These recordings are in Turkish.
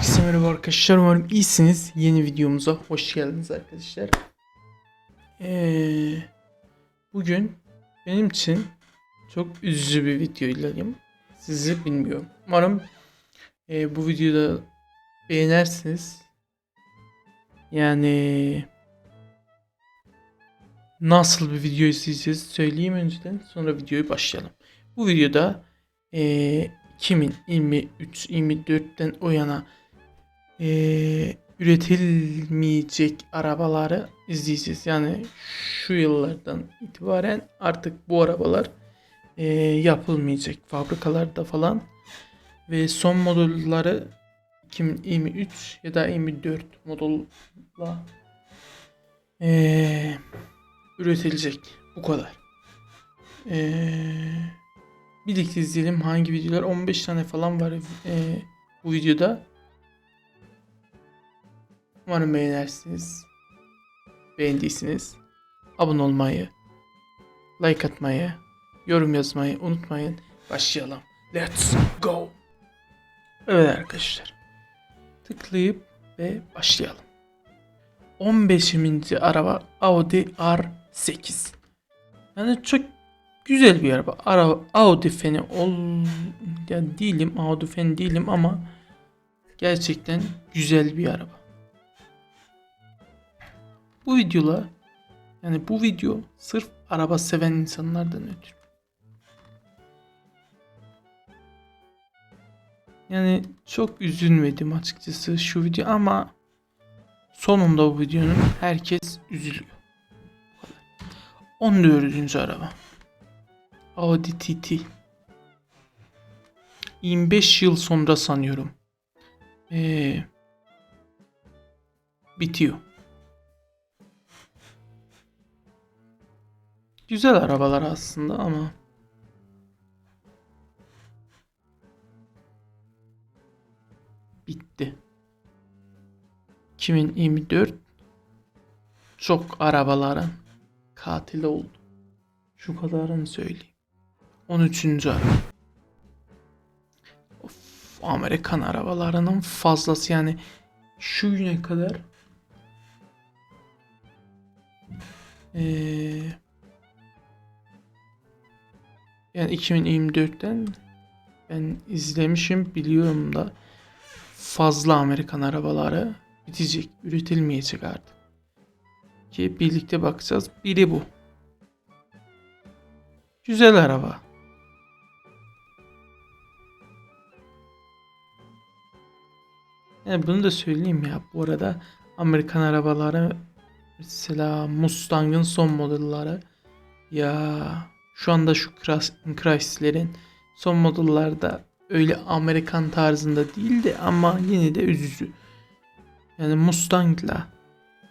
Herkese merhaba arkadaşlar. Umarım iyisiniz. Yeni videomuza hoş geldiniz arkadaşlar. Ee, bugün benim için çok üzücü bir videoylayım. Sizi bilmiyorum. Umarım e, bu videoda beğenirsiniz. Yani nasıl bir video izleyeceğiz söyleyeyim önceden. Sonra videoyu başlayalım. Bu videoda e, 2023-24'ten o yana eee, üretilmeyecek arabaları izleyeceğiz. Yani şu yıllardan itibaren artık bu arabalar eee, yapılmayacak fabrikalarda falan ve son modelleri 2023 ya da 24 modella eee, üretilecek. Bu kadar. Eee birlikte izleyelim hangi videolar 15 tane falan var eee, bu videoda. Umarım beğenirsiniz. Beğendiyseniz abone olmayı, like atmayı, yorum yazmayı unutmayın. Başlayalım. Let's go. Evet arkadaşlar. Tıklayıp ve başlayalım. 15. araba Audi R8. Yani çok güzel bir araba. Ara, Audi feni ol yani değilim, Audi feni değilim ama gerçekten güzel bir araba. Bu videolar yani bu video sırf araba seven insanlardan ötürü. Yani çok üzülmedim açıkçası şu video ama sonunda bu videonun herkes üzülüyor. Bu kadar. 14. araba. Audi TT. 25 yıl sonra sanıyorum. Ee, bitiyor. Güzel arabalar aslında ama bitti. 2024 çok arabaların katili oldu. Şu kadarını söyleyeyim. 13. araba. Of, Amerikan arabalarının fazlası yani şu güne kadar eee yani 2024'ten ben izlemişim biliyorum da fazla Amerikan arabaları bitecek, üretilmeyecek artık. Ki birlikte bakacağız. Biri bu. Güzel araba. Yani bunu da söyleyeyim ya. Bu arada Amerikan arabaları mesela Mustang'ın son modelleri ya şu anda şu Chrysler'in son modellerde öyle Amerikan tarzında değildi ama yine de üzücü. Yani Mustang'la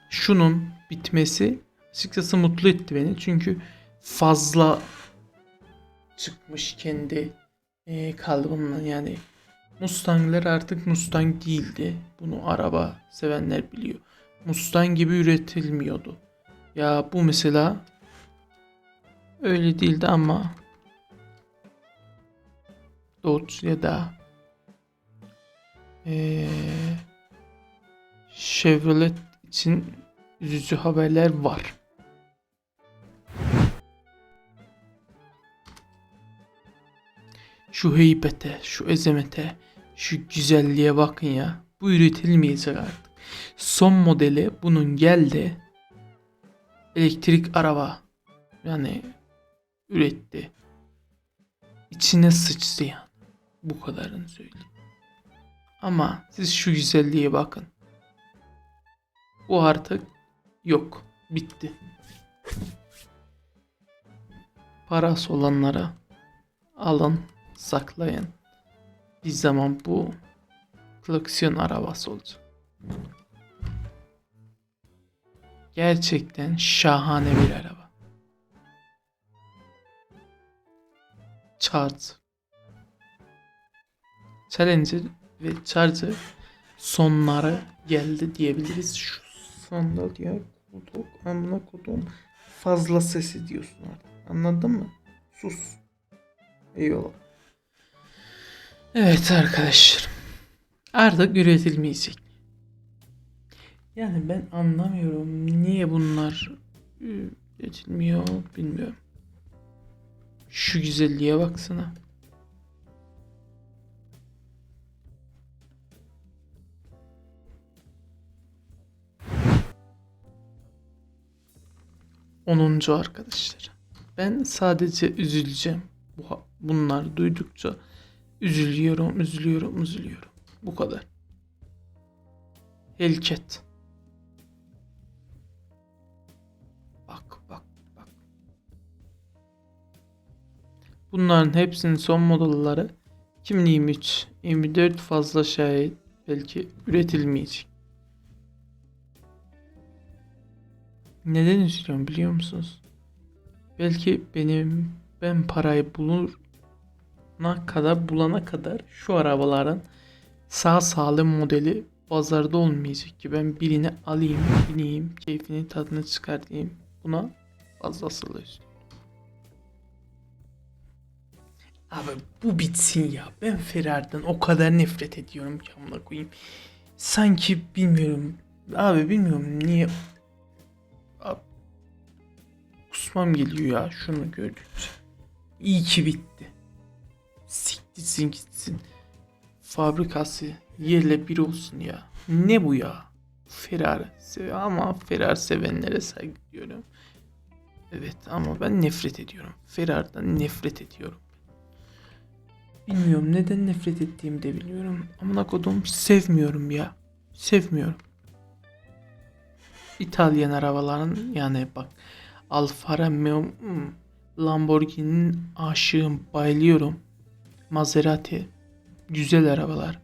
şunun bitmesi açıkçası mutlu etti beni. Çünkü fazla çıkmış kendi e, kalıbından yani Mustang'ler artık Mustang değildi. Bunu araba sevenler biliyor. Mustang gibi üretilmiyordu. Ya bu mesela öyle değildi ama Dodge ya da eee Chevrolet için üzücü haberler var. Şu heybete, şu ezemete, şu güzelliğe bakın ya. Bu üretilmeyecek artık. Son modeli bunun geldi. Elektrik araba. Yani üretti. İçine sıçtı yani. Bu kadarını söyleyeyim. Ama siz şu güzelliğe bakın. Bu artık yok. Bitti. Parası olanlara alın, saklayın. Bir zaman bu koleksiyon arabası olacak. Gerçekten şahane bir araba. Charger. Challenger ve Charger sonları geldi diyebiliriz. Şu sonda diyor koltuk amına kodum fazla sesi diyorsun artık. Anladın mı? Sus. Eyvallah. Evet arkadaşlar. artık üretilmeyecek. Yani ben anlamıyorum niye bunlar üretilmiyor bilmiyorum. Şu güzelliğe baksana. Onuncu arkadaşlar. Ben sadece üzüleceğim. Bu, bunlar duydukça üzülüyorum, üzülüyorum, üzülüyorum. Bu kadar. Hellcat. Bunların hepsinin son modelleri 2023, 24 fazla şayet belki üretilmeyecek. Neden üzülüyorum biliyor musunuz? Belki benim ben parayı bulana kadar bulana kadar şu arabaların sağ salim modeli pazarda olmayacak ki ben birini alayım, bineyim, keyfini tadını çıkartayım. Buna fazlasıyla üzülüyorum. Abi bu bitsin ya. Ben Ferrari'den o kadar nefret ediyorum ki amına koyayım. Sanki bilmiyorum. Abi bilmiyorum niye Abi, kusmam geliyor ya şunu gördükçe. İyi ki bitti. Siktirsin gitsin. Fabrikası yerle bir olsun ya. Ne bu ya? Ferrari. Sev ama Ferrari sevenlere saygı duyuyorum. Evet ama ben nefret ediyorum. Ferrari'den nefret ediyorum. Bilmiyorum neden nefret ettiğimi de biliyorum. Amına kodum sevmiyorum ya. Sevmiyorum. İtalyan arabaların yani bak Alfa Romeo hmm, Lamborghini'nin aşığım bayılıyorum. Maserati güzel arabalar.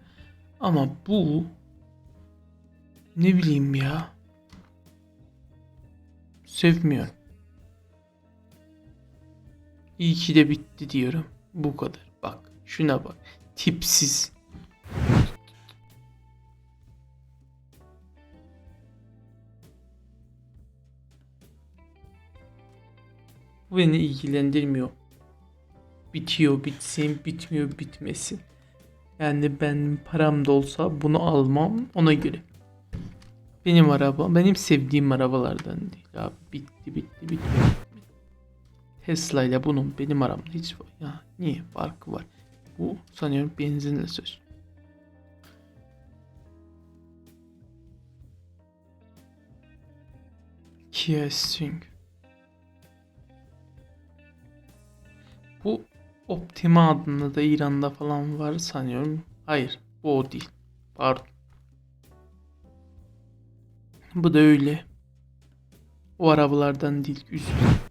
Ama bu ne bileyim ya sevmiyorum. İyi ki de bitti diyorum. Bu kadar. Bak şuna bak. Tipsiz. Bu beni ilgilendirmiyor. Bitiyor bitsin, bitmiyor bitmesin. Yani ben param da olsa bunu almam ona göre. Benim araba, benim sevdiğim arabalardan değil abi. Bitti, bitti, bitti. Tesla ile bunun benim aramda hiç ya niye farkı var? Bu sanıyorum benzinle söz. Kia Sting. Bu Optima adında da İran'da falan var sanıyorum. Hayır bu o değil. Pardon. Bu da öyle. O arabalardan değil. Üzüldüm.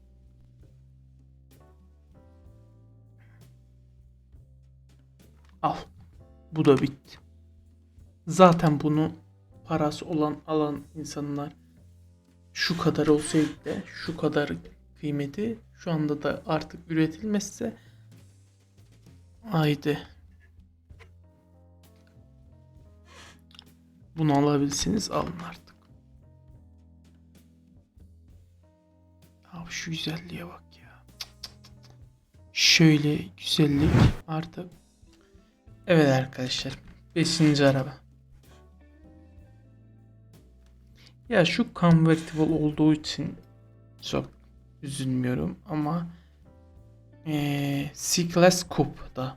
Al. Bu da bitti. Zaten bunu parası olan alan insanlar şu kadar olsaydı da şu kadar kıymeti şu anda da artık üretilmezse haydi bunu alabilseniz alın artık. Abi şu güzelliğe bak ya. Şöyle güzellik artık. Evet arkadaşlar. Beşinci araba. Ya şu convertible olduğu için çok üzülmüyorum ama ee, C-Class Coupe'da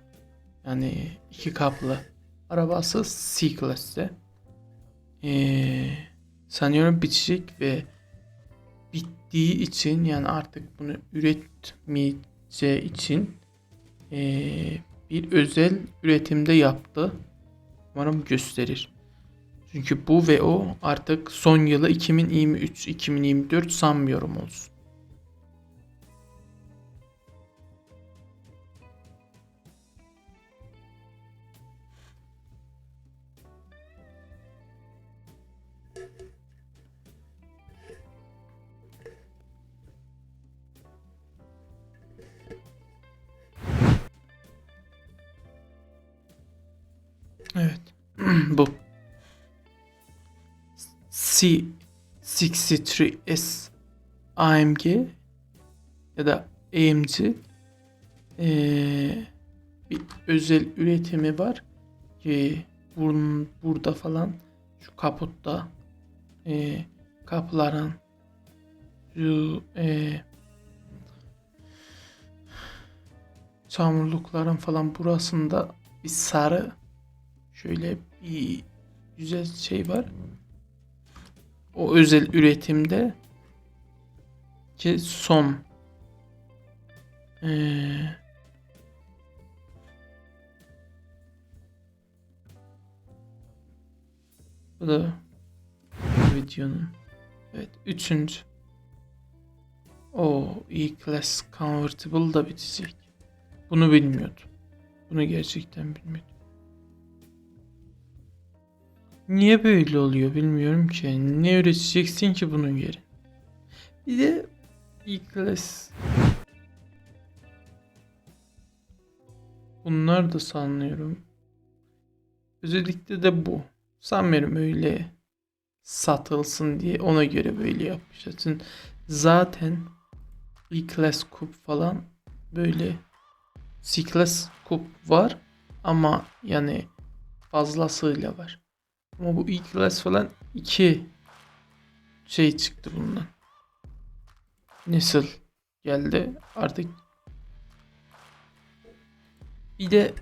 yani iki kaplı arabası C-Class'te ee, sanıyorum bitecek ve bittiği için yani artık bunu üretmeyeceği için ee, bir özel üretimde yaptı. Umarım gösterir. Çünkü bu ve o artık son yılı 2023-2024 sanmıyorum olsun. Evet. bu. C63S AMG ya da AMG ee, bir özel üretimi var ki burun burada falan şu kaputta e, kapıların şu e, çamurlukların falan burasında bir sarı şöyle bir güzel şey var. O özel üretimde ki son ee, bu da videonun evet üçüncü o E-Class Convertible da bitecek. Bunu bilmiyordum. Bunu gerçekten bilmiyordum. Niye böyle oluyor bilmiyorum ki. Ne üreteceksin ki bunun yerine? Bir de E-Class Bunlar da sanıyorum. Özellikle de bu. Sanmıyorum öyle satılsın diye ona göre böyle. Çünkü Zaten E-Class Coupe falan böyle C-Class Coupe var ama yani fazlasıyla var. Ama bu E-Class falan iki şey çıktı bundan. Nesil geldi artık bir de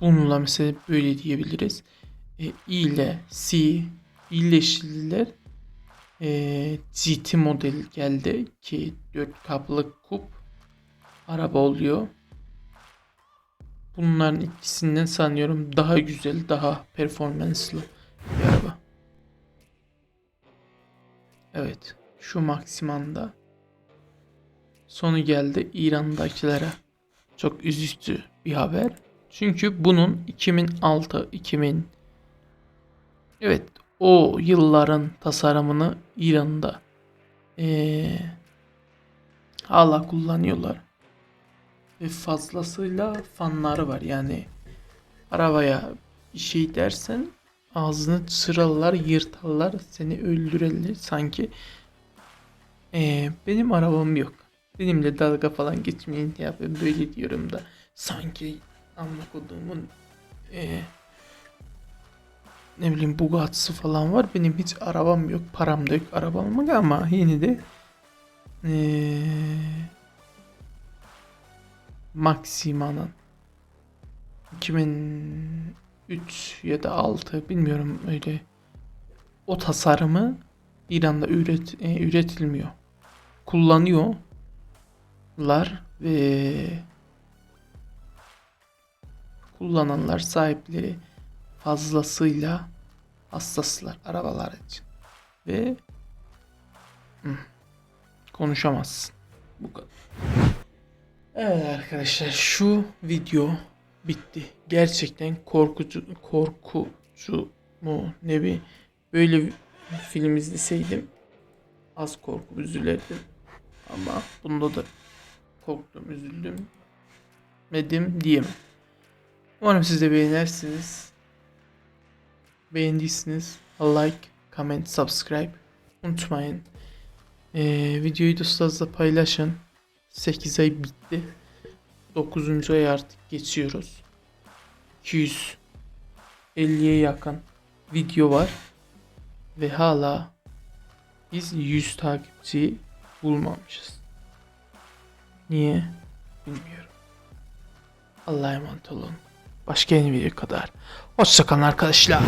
bununla mesela böyle diyebiliriz. E, I ile C birleştirdiler. E, GT model geldi ki 4 kaplı kup araba oluyor. Bunların ikisinden sanıyorum daha güzel, daha performanslı Evet, şu maksimanda sonu geldi İran'dakilere. Çok üzücü bir haber. Çünkü bunun 2006, 2000 Evet, o yılların tasarımını İran'da ee, hala kullanıyorlar. Ve fazlasıyla fanları var. Yani arabaya bir şey dersen ağzını çırarlar, yırtarlar, seni öldürürler. Sanki ee, benim arabam yok. Benimle dalga falan geçmeyin ya ben böyle diyorum da sanki anlakodduğumun ee, ne bileyim Bugatti'si falan var. Benim hiç arabam yok. Param da yok. Arabam yok ama yine de ee, Maxima'nın 2003 ya da 6 bilmiyorum öyle o tasarımı İran'da üret, e, üretilmiyor. Kullanıyorlar ve kullananlar sahipleri fazlasıyla hassaslar arabalar için. Ve hı, konuşamazsın. Bu kadar. Evet arkadaşlar şu video bitti. Gerçekten korkucu korkucu mu ne bir böyle bir film izleseydim az korku üzülürdüm. Ama bunda da korktum, üzüldüm. Medim diyemem. Umarım siz de beğenirsiniz. Beğendiyseniz like, comment, subscribe unutmayın. Ee, videoyu dostlarınızla paylaşın. 8 ay bitti. 9. ay artık geçiyoruz. 250'ye yakın video var. Ve hala biz 100 takipçi bulmamışız. Niye? Bilmiyorum. Allah'a emanet olun. Başka yeni video kadar. Hoşçakalın arkadaşlar.